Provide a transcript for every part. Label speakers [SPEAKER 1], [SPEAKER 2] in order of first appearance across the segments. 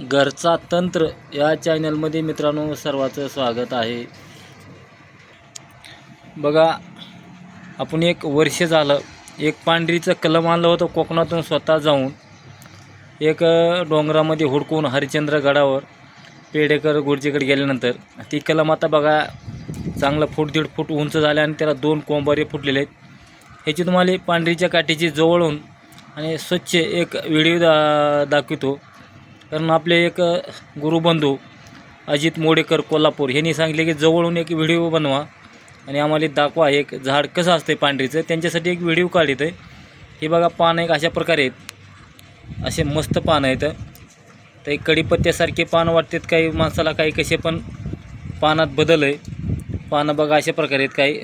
[SPEAKER 1] घरचा तंत्र या चॅनलमध्ये मित्रांनो सर्वाचं स्वागत आहे. बघा आपण एक वर्ष झालं एक पांढरीचं कलम आणलं होतं कोकणातून स्वतः जाऊन. एक डोंगरामध्ये हुडकून हरिश्चंद्र गडावर पेडेकर गुडजेकडे गेल्यानंतर ती कलम आता बघा चांगलं फूट दीड फूट उंच झाले आणि त्याला दोन कोंबारे फुटलेले आहेत. ह्याची तुम्हाला पांढरीच्या काठीची जवळून आणि स्वच्छ एक व्हिडिओ दा दाखवितो. कारण आपले एक गुरुबंधू अजित मोडेकर कोल्हापूर यांनी सांगितले की जवळून एक व्हिडिओ बनवा आणि आम्हाला दाखवा एक झाड कसं असतं पांढरीचं. त्यांच्यासाठी एक व्हिडिओ काढित आहे हे बघा पानं एक अशा प्रकारे आहेत. असे मस्त पानं आहेत. तर एक कडीपत्त्यासारखे पानं वाटतात काही माणसाला काही कसे पण पानात बदल आहे. पानं बघा अशा प्रकारे आहेत काही.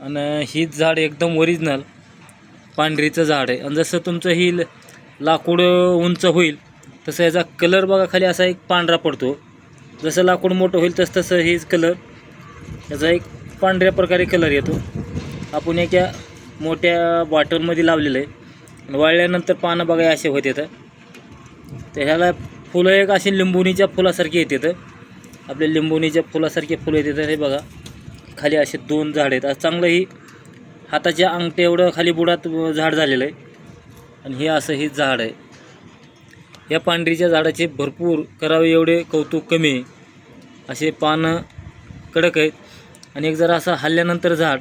[SPEAKER 1] आणि हीच झाड एकदम ओरिजिनल पांढरीचं झाड आहे. आणि जसं तुमचं ही ल- लाकूड उंच होईल तसं याचा कलर बघा खाली असा एक पांढरा पडतो. जसं लाकूड मोठं होईल तसं तसं हेच कलर. याचा एक पांढऱ्या प्रकारे कलर येतो. आपण एका मोठ्या बॉटलमध्ये लावलेलं आहे. आणि वाळल्यानंतर पानं बघा असे होत येतं. तर ह्याला फुलं एक अशी लिंबोणीच्या फुलासारखी येतात आपल्या लिंबोणीच्या फुलासारखे फुलं येतात. हे बघा. खाली असे दोन झाड आहेत. चांगलंही चांगलं ही हाताच्या अंगठ्या एवढं खाली बुडात झाड झालेलं आहे. आणि हे असं हे झाड आहे. या पांढरीच्या झाडाचे भरपूर करावे एवढे कौतुक कमी आहे. असे पानं कडक आहेत. आणि एक जरा असं हल्ल्यानंतर झाड.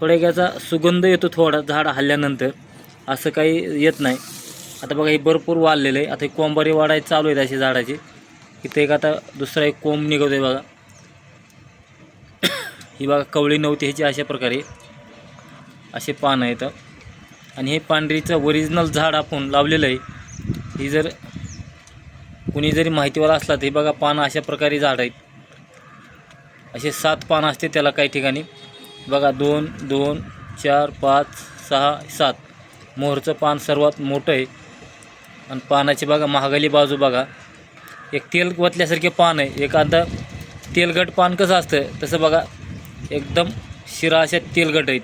[SPEAKER 1] थोडा एक याचा सुगंध येतो थोडा झाड हल्ल्यानंतर. असं काही येत नाही. आता बघा हे भरपूर वाढलेलं आहे. आता हे कोंबारी वाढायला चालू आहेत असे झाडाचे. इथं एक आता दुसरा एक कोंब निघतो आहे बघा. ही बघा कवळी नव्हती ह्याची अशा प्रकारे. असे पानं येतं आणि हे पांढरीचं ओरिजिनल झाड आपण लावलेलं आहे. ही जर कुणी जरी माहितीवाला असला तर हे बघा पानं अशा प्रकारे झाड आहेत. असे सात पानं असते त्याला काही ठिकाणी. बघा दोन दोन चार पाच सहा सात. मोहरचं पान सर्वात मोठं आहे. आणि पानाची बघा महागाली बाजू बघा. एक तेल वतल्यासारखे पान आहे. एखादं तेलगट पान कसं असतं? तसं बघा एकदम शिरा अशा तेलगट आहेत.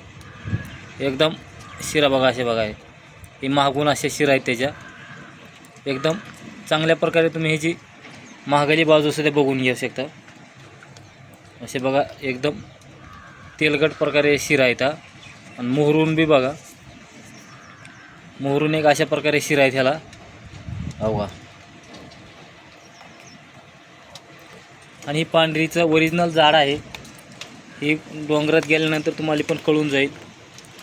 [SPEAKER 1] एकदम शिरा बघा असे बघा. हे महागून अशा शिरा आहेत त्याच्या. एकदम चांगल्या प्रकारे तुम्ही ह्याची महागाली बाजू सुद्धा बघून घेऊ शकता. असे बघा एकदम तेलकट प्रकारे शिरा आहेत हा. आणि मोहरून बी बघा. मोहरून एक अशा प्रकारे शिरा आहे ह्याला. अवघा आणि ही पांढरीचं ओरिजिनल झाड आहे. ही डोंगरात गेल्यानंतर तुम्हाला पण कळून जाईल.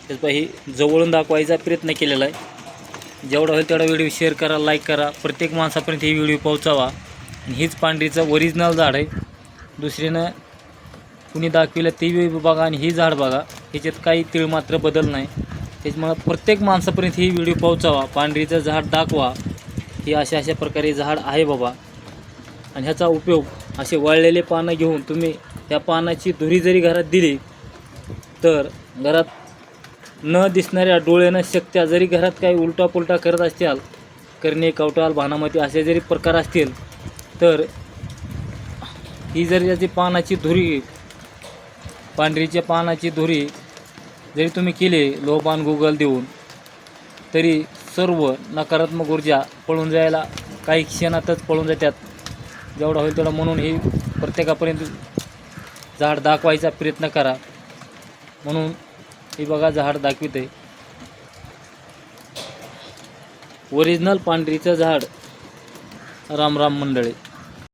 [SPEAKER 1] त्याचं ही जवळून दाखवायचा प्रयत्न केलेला आहे. जेवढा होईल तेवढा व्हिडिओ शेअर करा लाईक करा. प्रत्येक माणसापर्यंत ही व्हिडिओ पोहोचावा. आणि हीच पांढरीचं ओरिजिनल झाड आहे. दुसरीनं कुणी दाखविलं ती बी बघा आणि ही झाड बघा. ह्याच्यात काही तीळ मात्र बदल नाही. त्याच्यामुळं प्रत्येक माणसापर्यंत ही व्हिडिओ पोहोचावा. पांढरीचं झाड दाखवा. ही अशा अशा प्रकारे झाड आहे बाबा. आणि ह्याचा उपयोग असे वळलेले पानं घेऊन तुम्ही त्या पानाची धुरी जरी घरात दिली तर घरात न दिसणाऱ्या डोळ्यानं शक्त्या जरी घरात काही उलटापुलटा करत असतील करणे कवटाल भानामती असे जरी प्रकार असतील तर ही जरी याची पानाची धुरी पांढरीच्या पानाची धुरी जरी तुम्ही केली लोपान गुगल देऊन तरी सर्व नकारात्मक ऊर्जा पळून जायला काही क्षणातच पळून जातात. जेवढा होईल तेवढा म्हणून ही प्रत्येकापर्यंत झाड दाखवायचा प्रयत्न करा. म्हणून ही बघा झाड दाखवित आहे ओरिजिनल पांढरीचं झाड. रामराम मंडळी.